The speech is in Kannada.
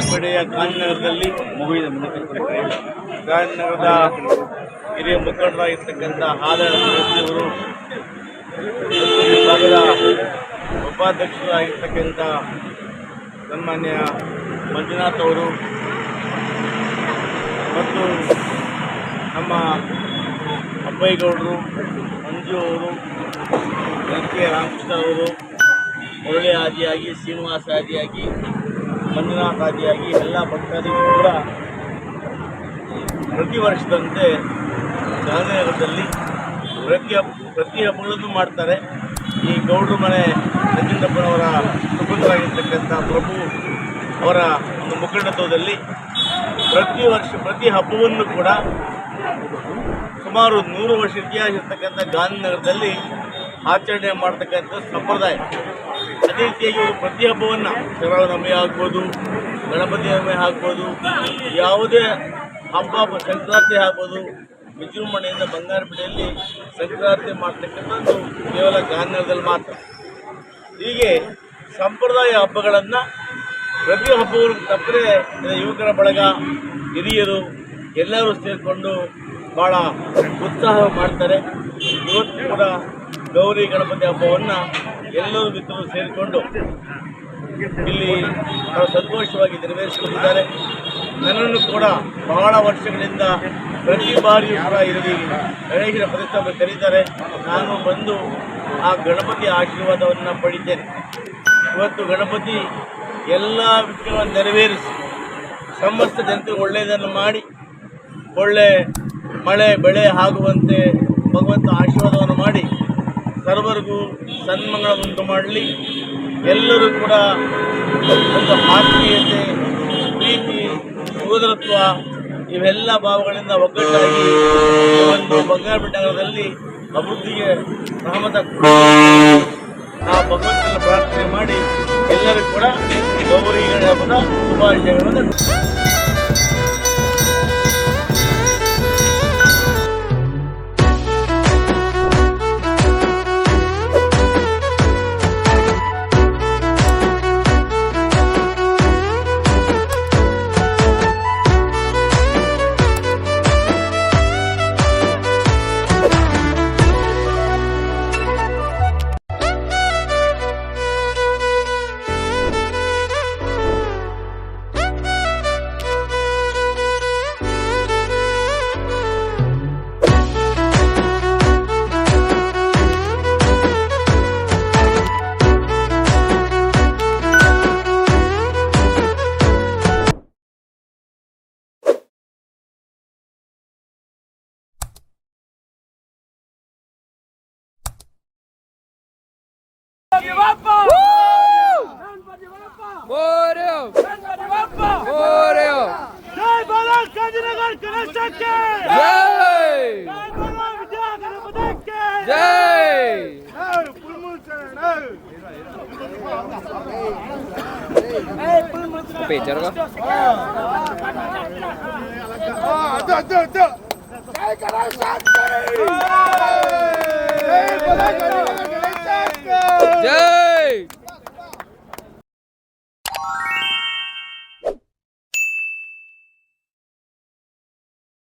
ಬಂಗಾರಪೇಟೆಯ ಗಾಂಧಿನಗರದಲ್ಲಿ ಗಾಂಧಿನಗರದ ಹಿರಿಯ ಮುಖಂಡರಾಗಿರ್ತಕ್ಕಂಥ ಆದಳ ಅವರು ವಿಭಾಗದ ಉಪಾಧ್ಯಕ್ಷರಾಗಿರ್ತಕ್ಕಂಥ ಸನ್ಮಾನ್ಯ ಮಂಜುನಾಥ್ ಅವರು ಮತ್ತು ನಮ್ಮ ಅಪ್ಪಯ್ಯಗೌಡರು, ಮಂಜು ಅವರು ಎನ್ ಕೆ ರಾಮಕೃಷ್ಣ ಅವರು, ಮುರಳಿ ಆದಿಯಾಗಿ, ಶ್ರೀನಿವಾಸ ಆದಿಯಾಗಿ ಮಂಜುನಾಥ್ ಆದಿಯಾಗಿ ಎಲ್ಲ ಭಕ್ತಾದಿಗಳು ಕೂಡ ಪ್ರತಿ ವರ್ಷದಂತೆ ಗಾಂಧಿನಗರದಲ್ಲಿ ಪ್ರತಿ ಹಬ್ಬ, ಪ್ರತಿ ಹಬ್ಬಗಳನ್ನು ಮಾಡ್ತಾರೆ. ಈ ಗೌಡ್ರ ಮನೆ ನಂಜುಂಡಪ್ಪನವರ ಸುಪುತ್ರರಾಗಿರ್ತಕ್ಕಂಥ ಪ್ರಭು ಅವರ ಒಂದು ಮುಖಂಡತ್ವದಲ್ಲಿ ಪ್ರತಿ ವರ್ಷ, ಪ್ರತಿ ಹಬ್ಬವನ್ನು ಕೂಡ ಸುಮಾರು ನೂರು ವರ್ಷ ಇತಿಹಾಸ ಇರ್ತಕ್ಕಂಥ ಗಾಂಧಿನಗರದಲ್ಲಿ ಆಚರಣೆ ಮಾಡ್ತಕ್ಕಂಥ ಸಂಪ್ರದಾಯ. ಅದೇ ರೀತಿಯಾಗಿ ಇವರು ಪ್ರತಿ ಹಬ್ಬವನ್ನು ಶ್ರೀರಾಮನವಮಿ ಆಗ್ಬೋದು, ಗಣಪತಿ ನಮಿ ಆಗ್ಬೋದು, ಯಾವುದೇ ಹಬ್ಬ ಸಂಕ್ರಾಂತಿ ಆಗ್ಬೋದು, ವಿಜೃಂಭಣೆಯಿಂದ ಬಂಗಾರಪೇಟೆಯಲ್ಲಿ ಸಂಕ್ರಾಂತಿ ಮಾಡ್ತಕ್ಕಂಥದ್ದು ಕೇವಲ ಗಾಂಧಿನಗರದಲ್ಲಿ ಮಾತ್ರ. ಹೀಗೆ ಸಂಪ್ರದಾಯ ಹಬ್ಬಗಳನ್ನು ಪ್ರತಿ ಹಬ್ಬಗಳು ತಪ್ಪದೆ ಯುವಕರ ಬಳಗ, ಹಿರಿಯರು ಎಲ್ಲರೂ ಸೇರಿಕೊಂಡು ಭಾಳ ಉತ್ಸಾಹ ಮಾಡ್ತಾರೆ. ಇವತ್ತು ಕೂಡ ಗೌರಿ ಗಣಪತಿ ಹಬ್ಬವನ್ನು ಎಲ್ಲರೂ ಮಿತ್ರರು ಸೇರಿಕೊಂಡು ಇಲ್ಲಿ ಸಂತೋಷವಾಗಿ ನೆರವೇರಿಸಿಕೊಂಡಿದ್ದಾರೆ. ನನ್ನನ್ನು ಕೂಡ ಬಹಳ ವರ್ಷಗಳಿಂದ ಪ್ರತಿ ಬಾರಿಯೂ ಕೂಡ ಇಲ್ಲಿ ಗಣೇಶನ ಪ್ರತಿಷ್ಠಾಪನೆ ಕರೀತಾರೆ. ನಾನು ಬಂದು ಆ ಗಣಪತಿ ಆಶೀರ್ವಾದವನ್ನು ಪಡಿತೇನೆ ಇವತ್ತು ಗಣಪತಿ ಎಲ್ಲ ವಿಷಯಗಳನ್ನು ನೆರವೇರಿಸಿ ಸಮಸ್ತ ಜನತೆ ಒಳ್ಳೆಯದನ್ನು ಮಾಡಿ ಒಳ್ಳೆ ಮಳೆ, ಬೆಳೆ ಆಗುವಂತೆ ಭಗವಂತ ಆಶೀರ್ವಾದವನ್ನು ಮಾಡಿ ಸರ್ವರಿಗೂ ಉಂಟು ಮಾಡಲಿ. ಎಲ್ಲರೂ ಕೂಡ ಒಂದು ಆತ್ಮೀಯತೆ, ಪ್ರೀತಿ ಸೋದರತ್ವ ಇವೆಲ್ಲ ಭಾವಗಳಿಂದ ಒಗ್ಗಟ್ಟಾಗಿ ಒಂದು ಬಂಗಾರಪೇಟೆ ನಗರದಲ್ಲಿ ಅಭಿವೃದ್ಧಿಗೆ ಸಹಮತ ಆ ಭಗವಂತನ ಪ್ರಾರ್ಥನೆ ಮಾಡಿ ಎಲ್ಲರೂ ಕೂಡ ಗೌರಿ ಹಬ್ಬದ ಶುಭಾಶಯಗಳನ್ನು Hey, Hey, ಜಯ